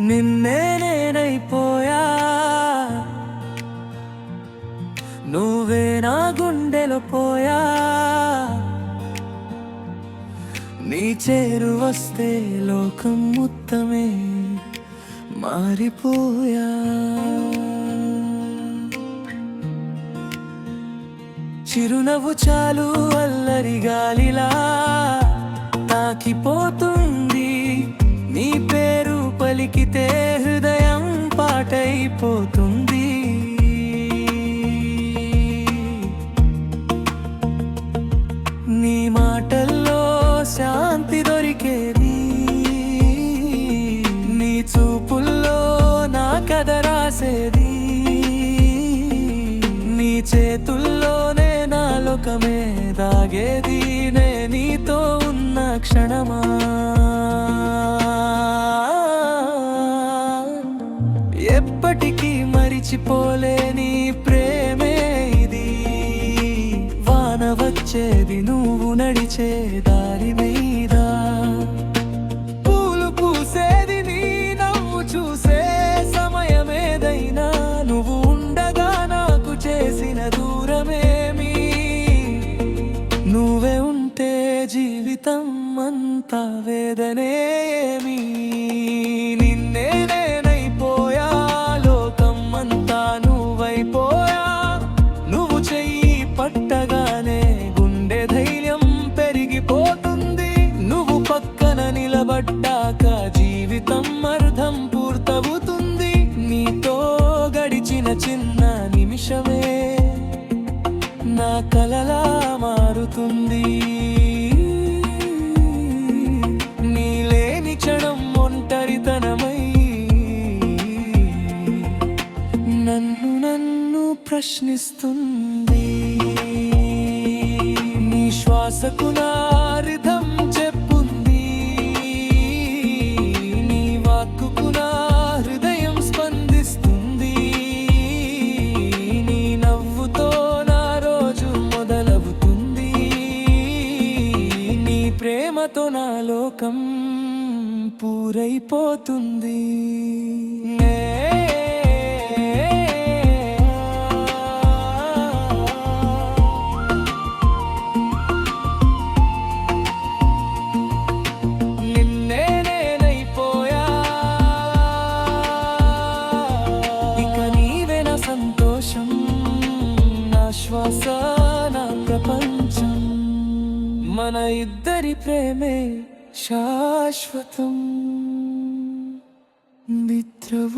నిన్నే నేనైపోయా నువ్వే నా గుండెలో పోయా? నీ చేరు వస్తే లోకం మొత్తమే మారిపోయా? చిరునవ్వు చాలు అల్లరి గాలిలా తాకిపోతుంది. నీ పేరు పలికితే హృదయం పాటైపోతుంది. నీ మాటల్లో శాంతి దొరికేది. నీ చూపుల్లో నా కథ రాసేది. నీ చేతుల్లో సాగేది నే నీతో ఉన్న క్షణమా? ఎప్పటికీ మరిచిపోలేని ప్రేమే ఇది. వాన వచ్చేది నువ్వు నడిచే దారి మీద. అంతా వేదనేమి నిన్నే నేనైపోయా లోకం నువ్వైపోయా. నువ్వు చెయ్యి పట్టగానే గుండె ధైర్యం పెరిగిపోతుంది. నువ్వు పక్కన నిలబడ్డాక జీవితం అర్థం పూర్తవుతుంది. నీతో గడిచిన చిన్న నిమిషమే నా కలలా మారుతుంది. ప్రశ్నిస్తుంది. నీ శ్వాసకు నా చెప్పుంది. నీ వాక్కుకు నా హృదయం స్పందిస్తుంది. నీ నవ్వుతో నా రోజు మొదలవుతుంది. నీ ప్రేమతో నా లోకం పూరైపోతుంది. విశ్వాస నా ప్రపంచం మన ఇద్దరి ప్రేమే శాశ్వతం. నిద్రవోతుంది.